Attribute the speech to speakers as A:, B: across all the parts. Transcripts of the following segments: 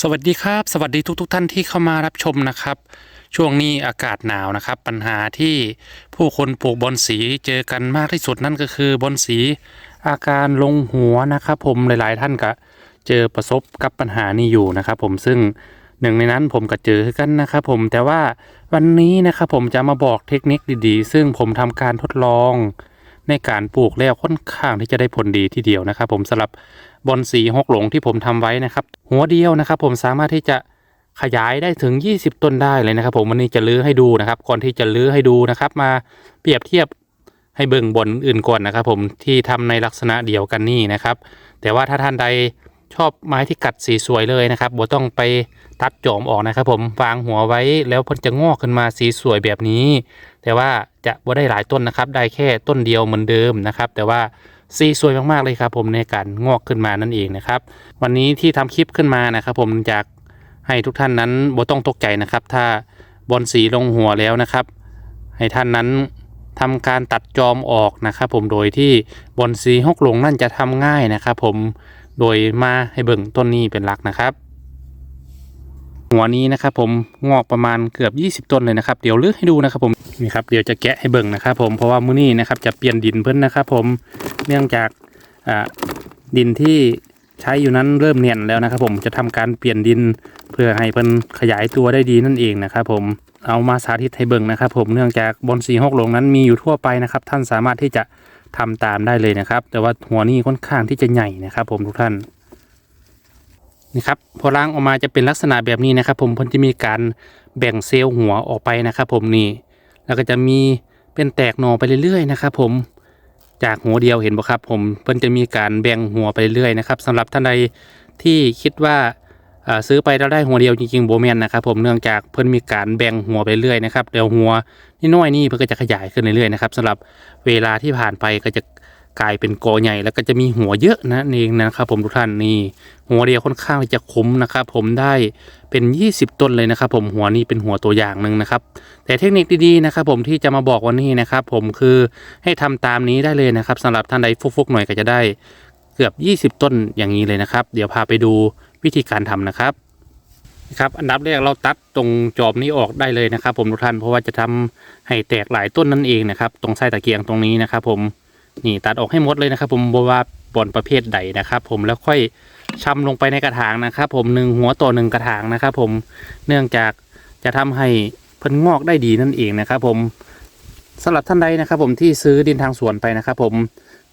A: สวัสดีครับ สวัสดีทุกทท่านที่เข้ามารับชมนะครับ ช่วงนี้อากาศหนาวนะครับ ปัญหาที่ผู้คนปลูกบอนสีเจอกันมากที่สุดนั่นก็คือบอนสีอาการลงหัวนะครับ ผมหลายๆท่านก็เจอประสบกับปัญหานี้อยู่นะครับ ผมซึ่งหนึ่งในนั้นผมก็เจอกันนะครับ ผมแต่ว่าวันนี้นะครับผมจะมาบอกเทคนิคดีๆ ซึ่งผมทำการทดลอง ในการปลูกแล้วค่อนข้างที่จะได้ผลดีทีเดียวนะครับ ผมสำหรับบอนสีหกหลงที่ผมทำไว้นะครับ หัวเดียวนะครับ ผมสามารถที่จะขยายได้ถึง 20 ต้นได้เลยนะครับ ผมวันนี้จะลื้อให้ดูนะครับ ก่อนที่จะลื้อให้ดูนะครับ มาเปรียบเทียบให้เบิ่งบนอื่นก่อนนะครับ ผมที่ทำในลักษณะเดียวกันนี่นะครับ แต่ว่าถ้าท่านใดชอบไม้ที่กัดสีสวยเลยนะครับบ่ต้องไปตัดจอมออกนะครับ ผมวางหัวไว้แล้วมันจะงอกขึ้นมาสีสวยแบบนี้ แต่ว่าจะบ่ได้หลายต้นนะครับ ได้แค่ต้นเดียวเหมือนเดิมนะครับ แต่ว่าสีสวยมากๆเลยครับผมในการงอกขึ้นมานั่นเองนะครับ วันนี้ที่ทำคลิปขึ้นมานะครับ ผมอยากให้ทุกท่านนั้นบ่ต้องตกใจนะครับ ถ้าบอลสีลงหัวแล้วนะครับ ให้ท่านนั้นทำการตัดจอมออกนะครับ ผมโดยที่บอลสีหกหลงนั่นจะทำง่ายนะครับ ผมโดยมาให้เบิ่งต้นนี้เป็นหลักนะครับ หัวนี้นะครับผมงอกประมาณเกือบ 20 ต้นเลยนะครับ เดี๋ยวเลือกให้ดูนะครับผมนี่ครับเดี๋ยวจะแกะให้เบิ่งนะครับผมเพราะว่ามื้อนี้นะครับจะเปลี่ยนดินเพิ่นนะครับผมเนื่องจากดินที่ใช้อยู่นั้นเริ่มเนียนแล้วนะครับ ผมจะทำการเปลี่ยนดินเพื่อให้เพิ่นขยายตัวได้ดีนั่นเองนะครับผมเอามาสาธิตให้เบิ่งนะครับ ผมเนื่องจากบอนสีหกหลงนั้นมีอยู่ทั่วไปนะครับ ท่านสามารถที่จะทำตามได้เลยนะครับ แต่ว่าหัวนี้ค่อนข้างที่จะใหญ่นะครับ ผมทุกท่าน นี่ครับพอล้างออกมาจะเป็นลักษณะแบบนี้นะครับ ผมเพิ่นจะมีการแบ่งเซลล์หัวออกไปนะครับ ผมนี่แล้วก็จะมีเป็นแตกหน่อไปเรื่อยๆนะครับ ผมจากหัวเดียวเห็นบ่ครับ ผมเพิ่นจะมีการแบ่งหัวไปเรื่อยๆนะครับสำหรับท่านใดที่คิดว่าซื้อไปแล้วได้หัวเดียวจริงๆโบแมนนะครับผมเนื่องจากเพิ่นมีการแบ่งหัวไปเรื่อยนะครับเดี๋ยวหัวนี่น้อยนี่เพิ่นก็จะขยายขึ้นเรื่อยๆนะครับสำหรับเวลาที่ผ่านไปก็จะ กลายเป็นกอใหญ่แล้วก็จะมีหัวเยอะนะเองนะครับ ผมทุกท่านนี่หัวเดียวค่อนข้างจะคุ้มนะครับ ผมได้เป็น 20 ต้นเลยนะครับ ผมหัวนี้เป็นหัวตัวอย่างหนึ่งนะครับ แต่เทคนิคดีๆนะครับ ผมที่จะมาบอกวันนี้นะครับ ผมคือให้ทำตามนี้ได้เลยนะครับสำหรับท่านใดฟุกๆหน่อยก็จะได้เกือบ 20 ต้นอย่างนี้เลยนะครับ เดี๋ยวพาไปดูวิธีการทำนะครับนะครับอันดับแรกเราตัดตรงจอบนี้ออกได้เลยนะครับ ผมทุกท่านเพราะว่าจะทำให้แตกหลายต้นนั่นเองนะครับ ตรงไส้ตะเกียงตรงนี้นะครับ ผม นี่ตัดออกให้หมดเลยนะครับ ผมบว่าบอนประเภทใดนะครับ ผมแล้วค่อยชำลงไปในกระถางนะครับ ผมหนึ่งหัวต่อหนึ่งกระถางนะครับ ผมเนื่องจากจะทำให้เพิ่นงอกได้ดีนั่นเองนะครับ ผมสำหรับท่านใดนะครับ ผมที่ซื้อดินทางสวนไปนะครับ ผม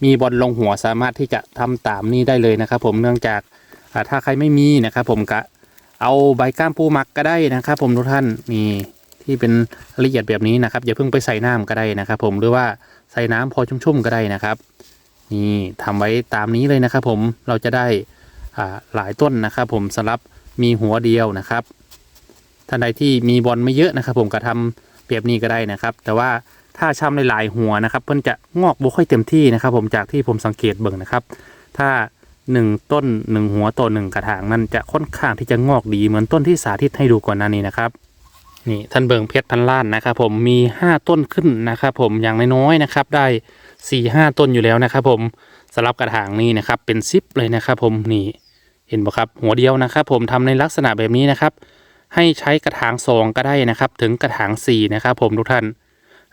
A: มีบอลลงหัวสามารถที่จะทำตามนี้ได้เลยนะครับ ผมเนื่องจากถ้าใครไม่มีนะครับ ผมก็เอาใบก้ามปูหมักก็ได้นะครับ ผมทุกท่านนี่ ที่เป็นละเอียดแบบนี้นะครับอย่าเพิ่งไปใส่น้ำก็ได้นะครับ ผมหรือว่าใส่น้ำพอชุ่มๆก็ได้นะครับ นี่ทำไว้ตามนี้เลยนะครับ ผมเราจะได้หลายต้นนะครับ ผมสำหรับมีหัวเดียวนะครับท่านใดที่มีบอลไม่เยอะนะครับ ผมก็ทำเปรียบนี้ก็ได้นะครับ แต่ว่าถ้าช้ำหลายๆหัวนะครับเพิ่นจะงอกบ่ค่อยเต็มที่นะครับ ผมจากที่ผมสังเกตเบิ่งนะครับ ถ้าหนึ่งต้นหนึ่งหัวต่อหนึ่งกระถางนั้นจะค่อนข้างที่จะงอกดีเหมือนต้นที่สาธิตให้ดูก่อนหน้านี้นะครับ นี่ท่านเบิงเพชรพันล้านนะครับผมมี5ต้นขึ้นนะครับผมอย่างน้อยๆนะครับ ได้4ี่ห้าต้นอยู่แล้วนะครับ ผมสำหรับกระถางนี้นะครับ เป็นซิปเลยนะครับผมนี่เห็นบ่ครับหัวเดียวนะครับ ผมทำในลักษณะแบบนี้นะครับ ให้ใช้กระถางสองก็ได้นะครับ ถึงกระถางสี่นะครับ ผมทุกท่าน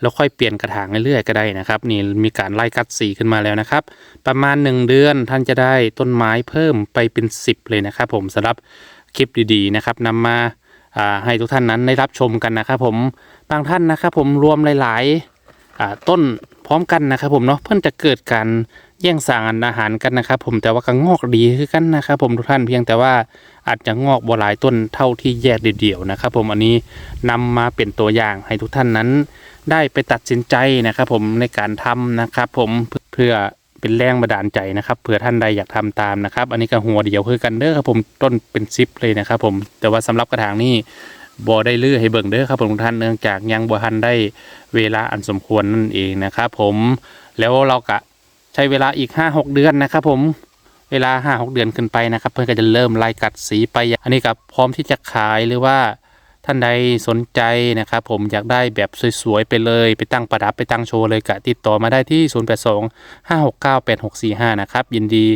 A: แล้วค่อยเปลี่ยนกระถางเรื่อยๆก็ได้นะครับ นี่มีการไล่กัดสีขึ้นมาแล้วนะครับ ประมาณ 1 เดือนท่านจะได้ต้นไม้เพิ่มไปเป็น 10 เลยนะครับ ผมสำหรับคลิปดีๆนะครับนำมาอ่า ให้ทุกท่านนั้นได้รับชมกันนะครับผมบางท่านนะครับผมรวมหลายๆต้นพร้อมกันนะครับผมเนาะเพื่อจะเกิดการแย่งสางอาหารกันนะครับ ผมแต่ว่าก็งอกดีคือกันนะครับผมทุกท่านเพียงแต่ว่าอาจจะงอกบ่หลายต้นเท่าที่แยกเดี่ยวๆนะครับ ผมอันนี้นำมาเป็นตัวอย่างให้ทุกท่านนั้น ได้ไปตัดสินใจนะครับ ผมในการทำนะครับ ผมเพื่อ เป็นแรงบันดาลใจนะครับเผื่อท่านใดอยากทำตามนะครับ อันนี้ก็หัวเดียวคือกันเด้อครับผมต้นเป็นซิปเลยนะครับผมแต่ว่าสำหรับกระถางนี่บอได้ลื้อให้เบิ่งเด้อครับผมทุกท่านเนื่องจากยังบ่ทันได้เวลาอันสมควรนั่นเองนะครับผมแล้วเราก็ใช้เวลาอีก 5-6 เดือนนะครับผมเวลา5-6เดือนขึ้นไปนะครับ เพื่อนก็จะเริ่มไล่กัดสีไป อันนี้ก็พร้อมที่จะขายหรือว่า ท่านใดสนใจนะครับผมอยากได้แบบสวยๆไปเลยไปตั้งประดับไปตั้งโชว์เลยกะติดต่อมาได้ที่ 082 569 8645 นะครับ ยินดี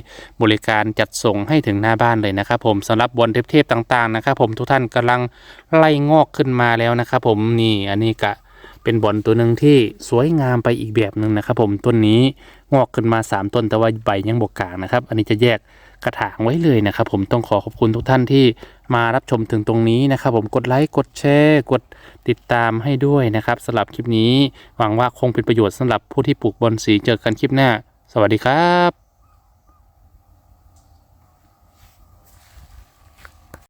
A: บริการจัดส่งให้ถึงหน้าบ้านเลยนะครับผมสำหรับบอลเทพๆต่าง ๆ นะครับ ผมทุกท่านกำลังไล่งอกขึ้นมาแล้วนะครับผมนี่อันนี้กะเป็นบอลตัวหนึ่งที่สวยงามไปอีกแบบหนึ่งนะครับผมต้นนี้ งอกขึ้นมา 3 ต้นแต่ว่าใบยังบกกลางนะครับ อันนี้จะแยกกระถางไว้เลยนะครับ ผมต้องขอขอบคุณทุกท่านที่มารับชมถึงตรงนี้นะครับ ผมกดไลค์กดแชร์กดติดตามให้ด้วยนะครับสำหรับคลิปนี้ หวังว่าคงเป็นประโยชน์สำหรับผู้ที่ปลูกบอนสีเจอกันคลิปหน้า สวัสดีครับ